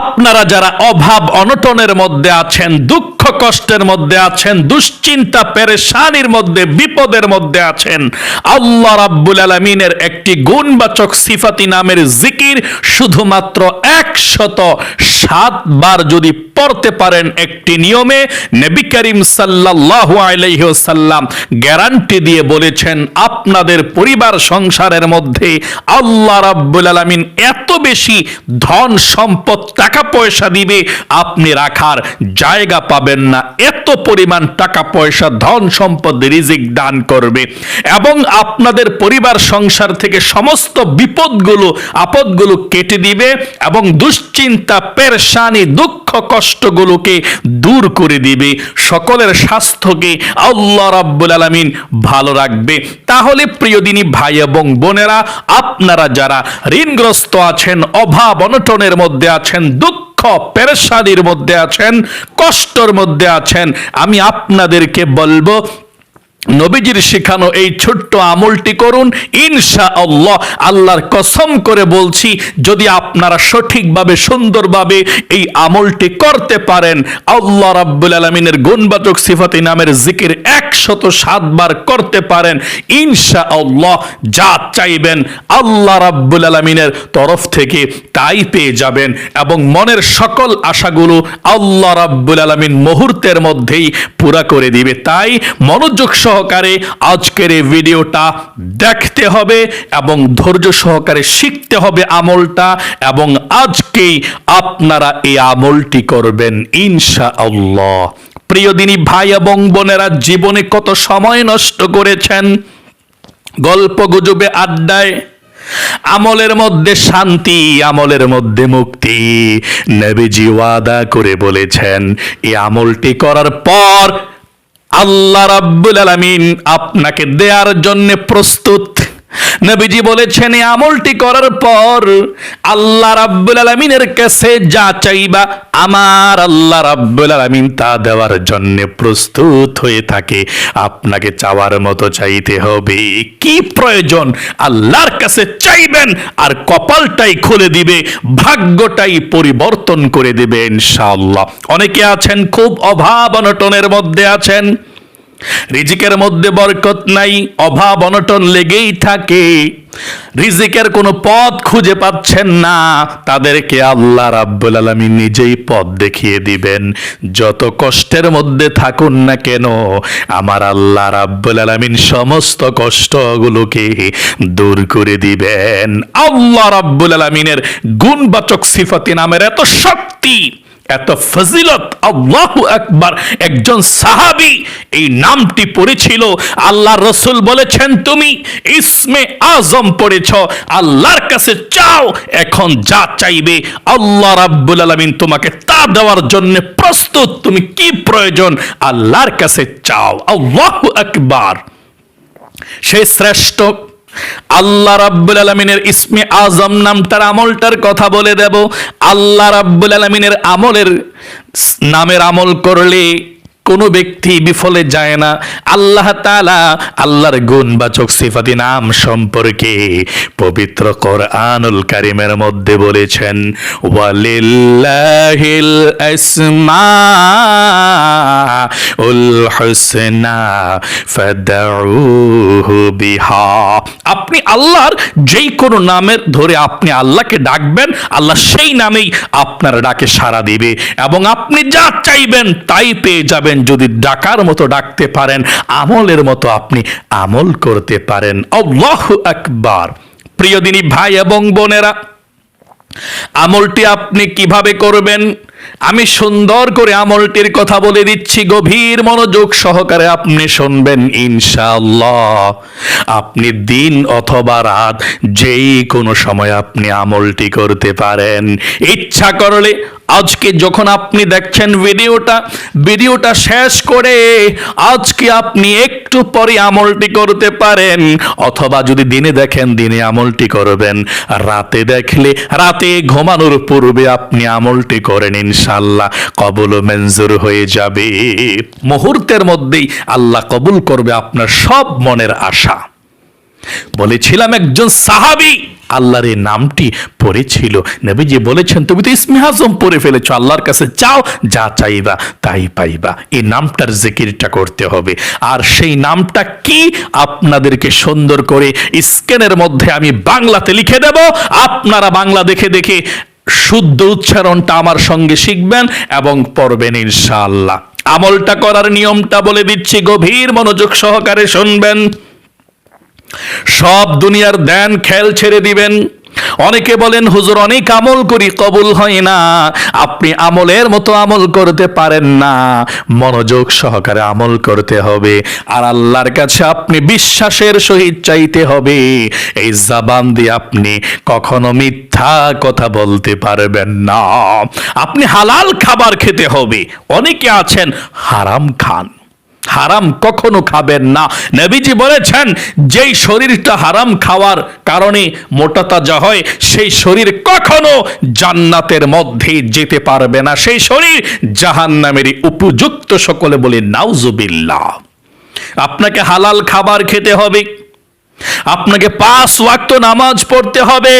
আপনারা যারা অভাব অনটনের মধ্যে আছেন, দুঃখ কষ্টের মধ্যে আছেন, দুশ্চিন্তা পেরেশানির মধ্যে, বিপদের মধ্যে আছেন, আল্লাহ রাব্বুল আলমিনের একটি গুণবাচক সিফাতি নামের জিকির শুধুমাত্র একশত সাতবার যদি পড়তে পারেন একটি নিয়মে, নবী করিম সাল্লাল্লাহু আলাইহি ওয়াসাল্লাম গ্যারান্টি দিয়ে বলেছেন, আপনাদের পরিবার সংসারের মধ্যে আল্লাহ রাব্বুল আলামিন এত বেশি ধন সম্পদ টাকা পয়সা দিবে, আপনি রাখার জায়গা পাবেন না। এত পরিমাণ টাকা পয়সা ধন সম্পদ রিজিক দান করবে। এবং আপনাদের পরিবার, সংসার থেকে সমস্ত বিপদগুলো, আপদগুলো কেটে দিবে এবং দুশ্চিন্তা, পেরেশানি, দুঃখ, কষ্টগুলোকে দূর করে দিবে। সকলের স্বাস্থ্যকে আল্লাহ রাব্বুল আলামিন ভালো রাখবে। তাহলে প্রিয় দিনী ভাই এবং বোনেরা, আপনারা যারা ঋণগ্রস্ত আছেন, অভাব, অনটনের মধ্যে আছেন পেরেশানির মধ্যে আছেন কষ্টর মধ্যে আছেন। আমি আপনাদেরকে বলব নবীজির শেখানো এই ছোট্ট আমলটি করুন ইনশা আল্লাহ আল্লাহর কসম করে বলছি, যদি আপনারা সঠিকভাবে, সুন্দরভাবে এই আমলটি করতে পারেন, আল্লাহ রাব্বুল আলমিনের গুণবাচক সিফাতি নামের জিকির একশত সাতবার করতে পারেন ইনশা আল্লাহ যা চাইবেন আল্লাহ রাব্বুল আলমিনের তরফ থেকে তাই পেয়ে যাবেন এবং মনের সকল আশাগুলো আল্লাহ রাব্বুল আলমিন মুহূর্তের মধ্যেই পুরা করে দিবে। তাই মনোযোগ সহকারে আজকের এই ভিডিওটা দেখতে হবে এবং ধৈর্য সহকারে শিখতে হবে আমলটা এবং আজকেই আপনারা এই আমলটি করবেন ইনশা আল্লাহ প্রিয় দিনী ভাই এবং বোনেরা, জীবনে কত সময় নষ্ট করেছেন? গল্প গুজবে, আড্ডায়, আমলের মধ্যে শান্তি, আমলের মধ্যে মুক্তি। নবীজি ওয়াদা করে বলেছেন, এই আমলটি করার পর আল্লাহ রাব্বুল আলামিন আপনাকে দেওয়ার জন্য প্রস্তুত। নবীজি বলেছেন আমলটি করার পর আল্লাহ রাব্বুল আলামিনের কাছে যা চাইবা আমার আল্লাহ রাব্বুল আলামিন তা দেওয়ার জন্য প্রস্তুত হয়ে থাকে। আপনাকে চাওয়ার মতো চাইতে হবে। কি প্রয়োজন? আল্লাহর কাছে চাইবেন আর কপালটাই খুলে দিবে, ভাগ্যটাই পরিবর্তন করে দিবে ইনশাআল্লাহ। অনেকে আছেন, খুব অভাব অনটনের মধ্যে আছেন। রিজিকের মধ্যে বরকত নাই, অভাব অনটন লেগেই থাকে। রিজিকের কোনো পথ খুঁজে পাচ্ছেন না, তাদেরকে আল্লাহ রাব্বুল আলামিন নিজেই পথ দেখিয়ে দিবেন। যত কষ্টের মধ্যে থাকুন না কেন, আমার আল্লাহ রাব্বুল আলামিন সমস্ত কষ্টগুলোকে দূর করে দিবেন। আল্লাহ রাব্বুল আলামিনের গুণবাচক সিফাতি নামের এত শক্তি এত ফজিলত, আল্লাহু আকবার, একজন সাহাবি এই নামটি পড়েছিল। আল্লাহ রসুল বলেছেন, তুমি ইসমে আজম পড়েছ, আল্লাহর কাছে চাও, এখন যা চাইবে আল্লাহ রাব্বুল আলামিন তোমাকে তা দেওয়ার জন্য প্রস্তুত। তুমি কি প্রয়োজন? আল্লাহর কাছে চাও। আল্লাহু আকবার। সেই শ্রেষ্ঠ আল্লাহ রাব্বুল আলমিনের ইসমে আজম নামটার আমলটার কথা বলে দেব। আল্লাহ রাব্বুল আলমিনের আমলের নামের আমল করলে কোনো ব্যক্তি বিফলে যায় না। আল্লাহ তালা আল্লাহর গুণবাচক সিফাতি নাম সম্পর্কে পবিত্র কোরআনুল কারিমের মধ্যে বলেছেন, ওয়ালিল্লাহিল আপনি আল্লাহর যেই কোনো নামের ধরে আপনি আল্লাহকে ডাকবেন, আল্লাহ সেই নামেই আপনার ডাকে সাড়া দিবে এবং আপনি যা চাইবেন তাই পেয়ে যাবেন। যদি ডাকার মতো ডাকতে পারেন, আমলের মতো আপনি আমল করতে পারেন। আল্লাহ একবার প্রিয় দিনী ভাই এবং বোনেরা, আমলটি আপনি কীভাবে করবেন? আমি সুন্দর করে আমলটির কথা বলে দিচ্ছি, গভীর মনোযোগ সহকারে আপনি শুনবেন, ইনশাআল্লাহ। আপনি দিন অথবা রাত যেই কোনো সময় আপনি আমলটি করতে পারেন। ইচ্ছা করলে আজকে যখন আপনি দেখছেন ভিডিওটা ভিডিওটা শেষ করে আজকে আপনি একটু পরে আমলটি করতে পারেন, অথবা যদি দিনে দেখেন, দিনে আমলটি করবেন। রাতে দেখলে, রাতে ঘুমানোর পূর্বে আপনি আমলটি করেন ইনশাল্লাহ কবুল ও মঞ্জুর হয়ে যাবে। মুহূর্তের মধ্যেই আল্লাহ কবুল করবে আপনার সব মনের আশা। বলেছিলাম একজন সাহাবি, আল্লাহর এই নামটি পড়েছিল। নবীজি বলেছেন, তুমি তো ইসমে আজম পড়ে ফেলেছো, আল্লাহর কাছে চাও যা চাইবা তাই পাইবা। এই নামটার জিকিরটা করতে হবে। আর সেই নামটা কি, আপনাদেরকে সুন্দর করে স্ক্যানের মধ্যে আমি বাংলাতে লিখে দেব। আপনারা বাংলা দেখে দেখে শুদ্ধ উচ্চারণটা আমার সঙ্গে শিখবেন এবং পড়বেন ইনশাআল্লাহ। আমলটা করার নিয়মটা বলে দিচ্ছি, গভীর মনোযোগ সহকারে শুনবেন। সব দুনিয়ার দেন খেল ছেড়ে দিবেন। অনেকে বলেন, হুজুর, অনেক আমল করি, কবুল হয় না। আপনি আমলের মতো আমল করতে পারেন না। মনোযোগ সহকারে আমল করতে হবে। আর আল্লাহর কাছে আপনি বিশ্বাসের সহিত চাইতে হবে। এই জাবান দিয়ে আপনি কখনো মিথ্যা কথা বলতে পারবেন না। আপনি হালাল খাবার খেতে হবে। অনেকে আছেন, হারাম খান। হারাম কখনো খাবেন না। নবীজি বলেছেন, যেই শরীরটা হারাম খাওয়ার কারণে মোটা তাজা হয়, সেই শরীর কখনো জান্নাতের মধ্যে যেতে পারবে না। সেই শরীর জাহান্নামেরই উপযুক্ত সকলে বলে, নাউজুবিল্লাহ। আপনাকে হালাল খাবার খেতে হবে। আপনাকে পাঁচ ওয়াক্ত নামাজ পড়তে হবে।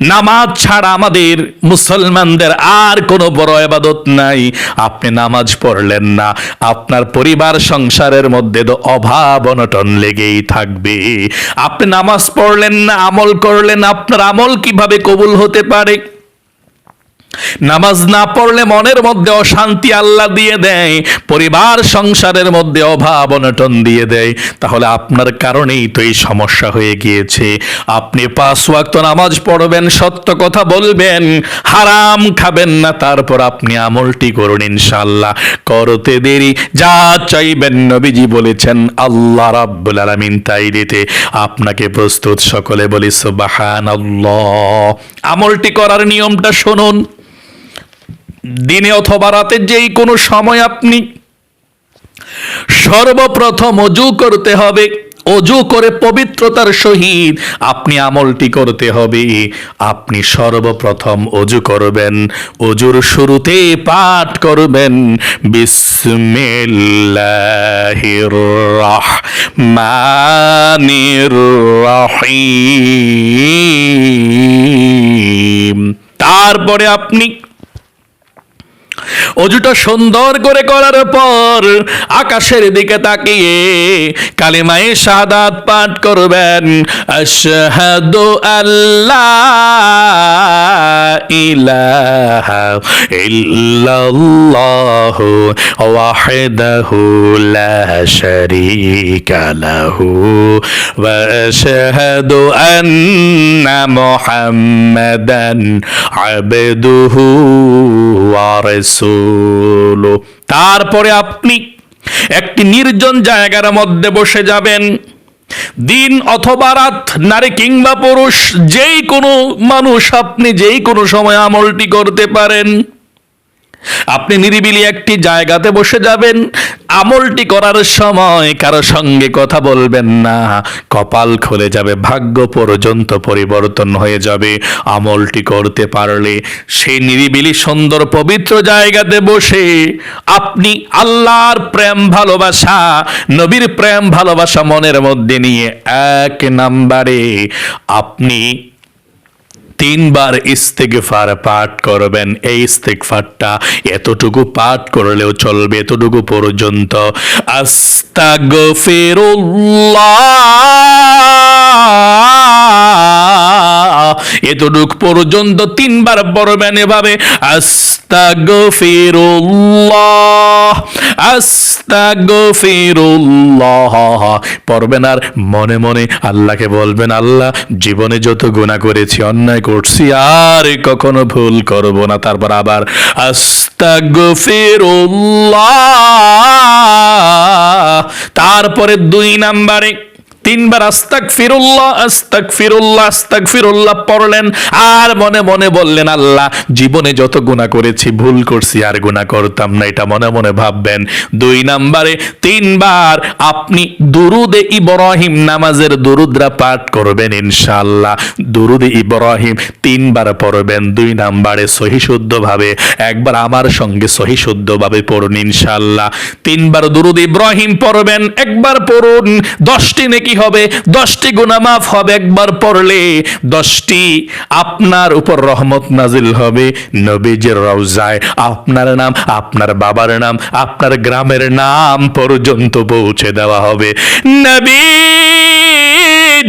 নামাজ ছাড়া আমাদের মুসলমানদের আর কোনো বড় আবাদত নাই। আপনি নামাজ পড়লেন না। আপনার পরিবার সংসারের মধ্যে তো অভাব অনটন লেগেই থাকবে। আপনি নামাজ পড়লেন না, আমল করলেন, আপনার আমল কীভাবে কবুল হতে পারে? নামাজ না পড়লে মনের মধ্যে অশান্তি আল্লাহ দিয়ে দেয়, পরিবার সংসারের মধ্যে অভাব অনটন দিয়ে দেয়। তাহলে আপনার কারণেই তো এই সমস্যা হয়ে গিয়েছে। আপনি পাঁচ ওয়াক্ত নামাজ পড়বেন, সত্য কথা বলবেন, হারাম খাবেন না, তারপর আপনি আমলটি করুন ইনশাল্লাহ করতে দেরি, যা চাইবেন নবীজি বলেছেন, আল্লাহ রাব্বুল আলামিন তাই দিতে। আপনাকে প্রস্তুত সকলে বলি, সুবহানাল্লাহ। আমলটি করার নিয়মটা শুনুন। দিনে অথবা রাতে যেই কোনো সময় আপনি সর্বপ্রথম অজু করতে হবে। অজু করে পবিত্রতার সহিত আপনি আমলটি করতে হবে। আপনি সর্বপ্রথম অজু করবেন, অজুর শুরুতে পাঠ করবেন। তারপরে আপনি অজুটা সুন্দর করে করার পর আকাশের দিকে তাকিয়ে কালিমায়ে শাহাদাত পাঠ করবেন। আশহাদু আল্লাহ ইলাহা ইল্লাল্লাহ ওয়াহদাহু লা শারীকা লাহু। ওয়া আশহাদু আন্না মুহাম্মাদান আবদুহু ওয়া রাসূলু। তারপরে আপনি একটি নির্জন জায়গার মধ্যে বসে যাবেন। দিন অথবা রাত, নারী কিংবা পুরুষ যেই কোনো মানুষ আপনি যেই কোনো সময় আমলটি করতে পারেন। আপনি নিরিবিলি একটি জায়গাতে বসে যাবেন। আমলটি করার সময় কারও সঙ্গে কথা বলবেন না। কপাল খুলে যাবে, ভাগ্য পর্যন্ত পরিবর্তন হয়ে যাবে। আমলটি করতে পারলে সেই নিরিবিলি, সুন্দর, পবিত্র জায়গাতে বসে আপনি আল্লাহর প্রেম, ভালোবাসা, নবীর প্রেম, ভালোবাসা মনের মধ্যে নিয়ে এক নাম্বারে আপনি তিনবার ইস্তেগফার পাঠ করবেন। এই ইস্তেগফারটা এতটুকু পাঠ করলেও চলবে এতটুকু পর্যন্ত। আস্তাগফিরুল্লাহ। এতটুক পর্যন্ত তিনবার পড়বেন এভাবে। আস্তাগফিরুল্লাহ আস্তাগফিরুল্লাহ। পড়বেন আর মনে মনে আল্লাহকে বলবেন, আল্লাহ, জীবনে যত গুনাহ করেছি, অন্যায় করছি, আর কখনো ভুল করব না। তারপর আবার, আস্তাগফিরুল্লাহ। তারপরে দুই নাম্বারে তিনবার আস্তাক ফিরুল্লাহ আস্তাক ফিরুল্লাহ আস্তাক ফিরুল্লাহ পড়লেন, আর মনে মনে বললেন, আল্লাহ, জীবনে যত গুণা করেছি, ভুল করছি, আর গুণা করতাম না। এটা মনে মনে ভাববেন। দুই নাম্বারে, তিনবার আপনি দুরুদে ইব্রাহিম নামাজের দুরুদরা পাঠ করবেন, ইনশাআল্লাহ। দুরুদে ইব্রাহিম তিনবার পড়বেন। দুই নাম্বারে সহি শুদ্ধভাবে একবার আমার সঙ্গে সহি শুদ্ধভাবে পড়ুন, ইনশাআল্লাহ। তিনবার দুরুদ ইব্রাহিম পড়বেন, একবার পড়ুন, দশটি নাকি হবে? দশটি গুণা মাফ হবে একবার পড়লে। দশটি আপনার উপর রহমত নাজিল হবে নবীজের রওজায়। আপনার নাম, আপনার বাবার নাম, আপনার গ্রামের নাম পর্যন্ত পৌঁছে দেওয়া হবে। নবী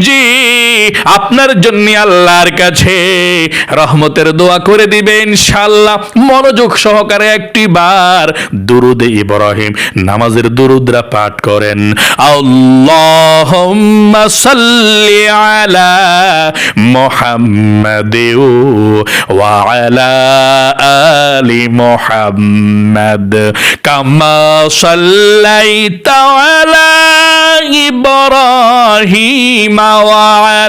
জি আপনার জন্য আল্লাহর কাছে রহমতের দোয়া করে দিবে ইনশাল্লাহ মনোযোগ সহকারে একটি বার দুরুদ ইব্রাহিম, নামাজের দুরুদরা পাঠ করেন। আল্লাহুম্মা সাল্লি আলা মুহাম্মাদি ওয়া আলা আলি মুহাম্মাদ কামা সাল্লাইতা আলা ইব্রাহিম ওয়া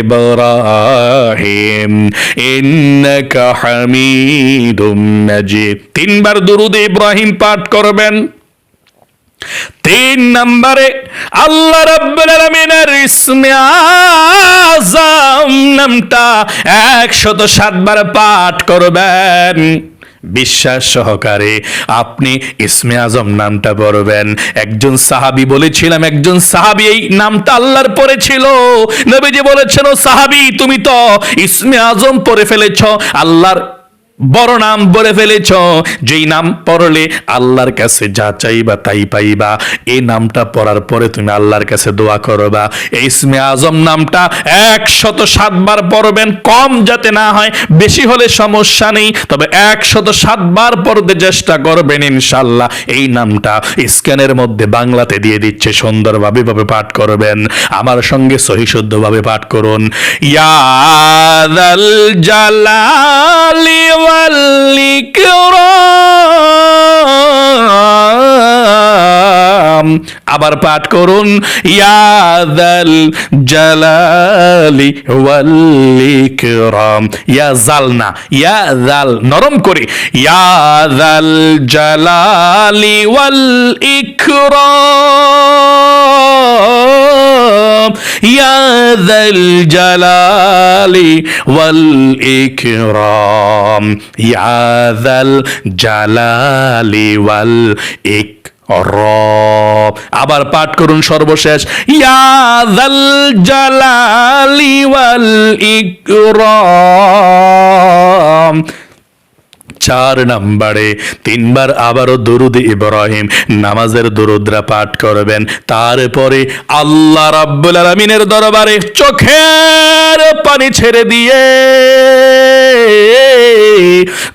إبراهيم إنك حميد مجيد তিনবার দুরুদ ইব্রাহিম পাঠ করবেন তিন নম্বরে আল্লাহ রাব্বুল আলামিনের ইসমে আযম নামটা 107 বার পাঠ করবেন বিশ্বাস সহকারে আপনি ইসমে আজম নামটা পড়বেন। একজন সাহাবি বলেছিলাম, একজন সাহাবি এই নামটা আল্লাহর পরে ছিল। নবীজি বলেছেন, ও সাহাবি, তুমি তো ইসমে আজম পরে ফেলেছ। আল্লাহর বড় নাম বলে ফেলেছ। যেই নাম পড়লে আল্লাহর কাছে যা চাইবা তাই পাইবা। এই নামটা পড়ার পরে তুমি আল্লাহর কাছে দোয়া করবা। ইসমে আজম নামটা একশত সাতবার পড়বেন। কম যাতে না হয়, বেশি হলে সমস্যা নেই। তবে একশত সাতবার পড়তে চেষ্টা করবেন ইনশাল্লাহ এই নামটা স্ক্যানের মধ্যে বাংলাতে দিয়ে দিচ্ছে, সুন্দরভাবে ভাবে পাঠ করবেন। আমার সঙ্গে সহিশুদ্ধভাবে পাঠ করুন। ইয়াদাল জালালি ইকরাম আবার পাঠ করুন ইয়াদাল জালালি ওয়াল ইকরাম ইয়া জালনা ইয়া জাল নরম করে। ইয়াদাল জালালি ওয়াল ইকরাম ইয়া যাল জালালি ওয়াল ইকরাম ইয়া যাল জালালি ওয়াল ইকরাম আবার পাঠ করুন সর্বশেষ। ইয়াদাল জালালি ওয়াল ইকরাম চার নাম্বারে। তিনবার আবারও দরুদ ইব্রাহিম, নামাজের দরুদরা পাঠ করবেন। তারপরে আল্লাহ রাব্বুল আলামিনের দরবারে চোখের পানি ছেড়ে দিয়ে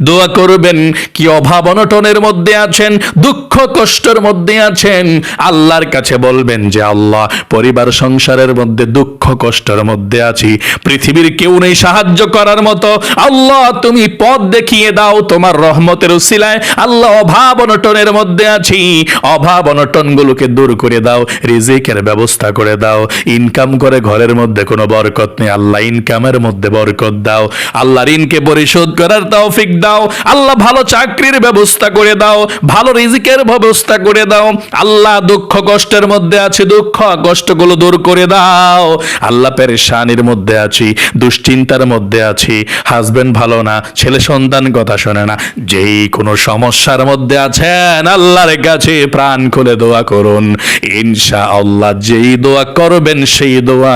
দোয়া করবেন, কি অভাব অনটনের মধ্যে আছেন, দুঃখ কষ্টের মধ্যে আছেন। আল্লাহর কাছে বলবেন যে, আল্লাহ, পরিবার সংসারের মধ্যে দুঃখ কষ্টের মধ্যে আছি। পৃথিবীর কেউ নেই সাহায্য করার মতো। আল্লাহ, তুমি পথ দেখিয়ে দাও তোমার রহমতের উসিলায়। আল্লাহ, অভাব অনটনের মধ্যে আছি। অভাব অনটন গুলোকে দূর করে দাও, রিজিকের ব্যবস্থা করে দাও। ইনকাম করে ঘরের মধ্যে কোনো বরকত নেই। আল্লাহ, ইনকামের মধ্যে বরকত দাও। আল্লাহ ঋণকে পরিশোধ করার তৌফিক দাও। আল্লাহ ভালো চাকরির ব্যবস্থা করে দাও, ভালো রিজিকের ব্যবস্থা করে দাও। আল্লাহ দুঃখ কষ্টের মধ্যে আছে, দুঃখ কষ্টগুলো দূর করে দাও। আল্লাহ পেরেশানির মধ্যে আছি, দুশ্চিন্তার মধ্যে আছি। হাজবেন্ড ভালো না, ছেলে সন্তান কথা শোনে না। যেই কোনো সমস্যার মধ্যে আছেন, আল্লাহর কাছে প্রাণ খুলে দোয়া করুন। ইনশা আল্লাহ যেই দোয়া করবেন সেই দোয়া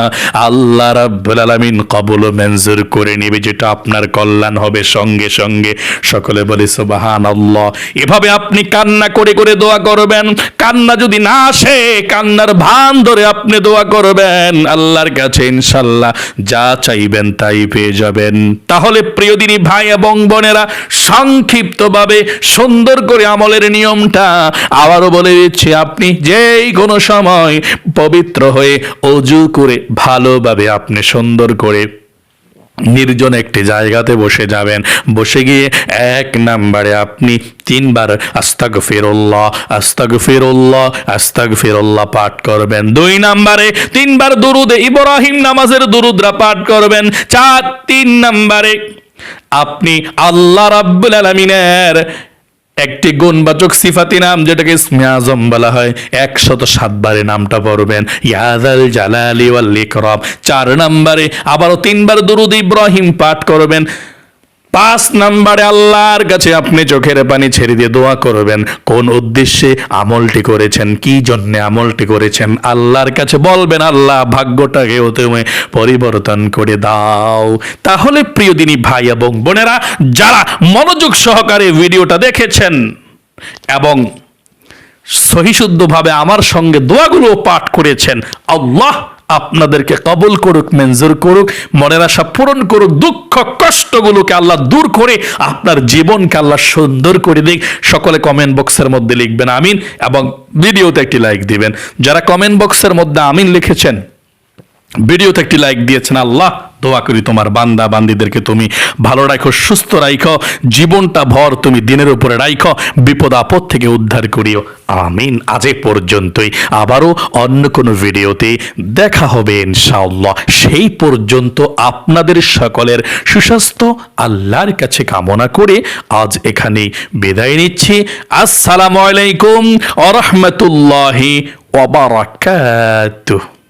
আল্লাহ রাব্বুল আলামিন কবুল মঞ্জুর করে নেবে, যেটা আপনার কল্যাণ হবে সঙ্গে সঙ্গে সকলে বলি সুবাহান আল্লাহ এভাবে আপনি কান্না করে করে দোয়া করবেন। কান্না যদি না আসে, কান্নার ভান ধরে আপনি দোয়া করবেন। আল্লাহর কাছে ইনশাল্লাহ যা চাইবেন তাই পেয়ে যাবেন। তাহলে প্রিয় দিনী ভাই এবং বোনেরা, সংক্ষিপ্তভাবে সুন্দর করে আমলের নিয়মটা আবারও বলে দিচ্ছি। আপনি যেই কোনো সময় পবিত্র হয়ে অজু করে ভালোভাবে আপনি সুন্দর করে নির্জন একটি জায়গাতে বসে যাবেন। বসে গিয়ে এক নাম্বারে আপনি তিনবার আস্তাক ফিরুল্লাহ আস্তাক ফিরুল্লাহ আস্তাক ফিরুল্লাহ পাঠ করবেন। দুই নাম্বারে তিনবার দুরুদে ইব্রাহিম নামাজের দুরুদরা পাঠ করবেন। চার, তিন নাম্বারে আপনি আল্লাহ রাব্বুল আলামিনের একটি গুণবাচক সিফাতি নাম যেটাকে ইসমে আজম বলা হয়। একশত সাতবারে নামটা পড়বেন। ইয়াদাল জালালি ওয়াল ইকরাম। চার নম্বরে আবারও তিনবার দুরুদ ইব্রাহিম পাঠ করবেন। পাঁচ নাম্বারে আল্লাহর কাছে আপনি চোখের পানি ছেড়ে দিয়ে দোয়া করবেন। কোন উদ্দেশ্যে আমলটি করেছেন? কি জন্যে আমলটি করেছেন? আল্লাহর কাছে বলবেন, আল্লাহ ভাগ্যটাকেও তুমি পরিবর্তন করে দাও। তাহলে প্রিয় দিনী ভাই এবং বোনেরা, যারা মনোযোগ সহকারে ভিডিওটা দেখেছেন এবং সহিশুদ্ধভাবে আমার সঙ্গে দোয়াগুলো পাঠ করেছেন, আল্লাহ আপনাদেরকে কবল করুক, মঞ্জুর করুক, মনের আশা পূরণ করুক, দুঃখ, কষ্টগুলোকে আল্লাহ দূর করে আপনার জীবনকে আল্লাহ সুন্দর করে দিক। সকলে কমেন্ট বক্সের মধ্যে লিখবেন, আমিন, এবং ভিডিওতে একটি লাইক দিবেন। যারা কমেন্ট বক্সের মধ্যে আমিন লিখেছেন, ভিডিওতে একটি লাইক দিয়েছেন, আল্লাহ দোয়া করি তোমার বান্দা বান্দিদেরকে তুমি ভালো রাখো, সুস্থ রাখো জীবনটা ভর তুমি দিনের উপরে রাখো বিপদ আপদ থেকে উদ্ধার করিও। আমিন। আজ পর্যন্তই। আবারও অন্য কোনো ভিডিওতে দেখা হবে ইনশাআল্লাহ। সেই পর্যন্ত আপনাদের সকলের সুস্বাস্থ্য, আল্লাহর কাছে কামনা করে আজ এখানেই বিদায় নিচ্ছি। আসসালামু আলাইকুম আ রহমতুল্লাহি ওয়া বারাকাতুহু।